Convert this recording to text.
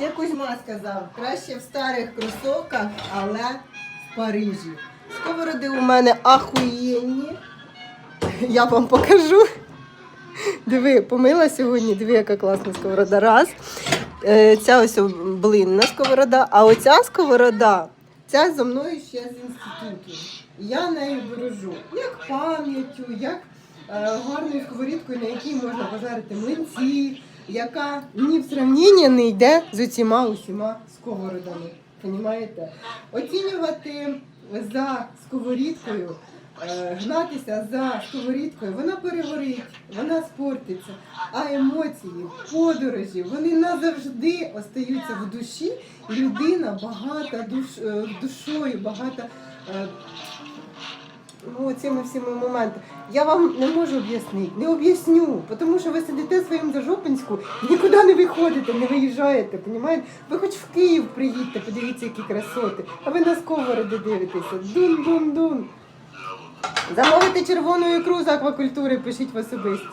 Ще Кузьма сказав, краще в старих кросовках, але в Парижі. Сковороди у мене ахуєнні. Я вам покажу. Диви, помила сьогодні, диви, яка класна сковорода. Раз. Е, Ця ось блинна сковорода, а оця сковорода, ця зо мною ще з інституту. Я нею бережу. Як пам'яттю, як е, гарною сковорідкою, на якій можна пожарити млинці, яка ні в сравніння не йде з усіма усіма сковородами. Понімаєте? Оцінювати за сковорідкою, е, гнатися за сковорідкою, вона перегорить, вона спортиться. А емоції, подорожі, вони назавжди остаються в душі. Людина багата душ, е, душою, багата е, ну, цими всіми моментами. Я вам не можу об'яснити, не об'ясню, тому що ви сидите в своєму і нікуди не виходите, не виїжджаєте, понімаєте? Ви хоч в Київ приїдьте, подивіться, які красоти, а ви на сковороди дивитеся. Дун-дун-дун. Замовити червону ікру з аквакультури, пишіть в особисті.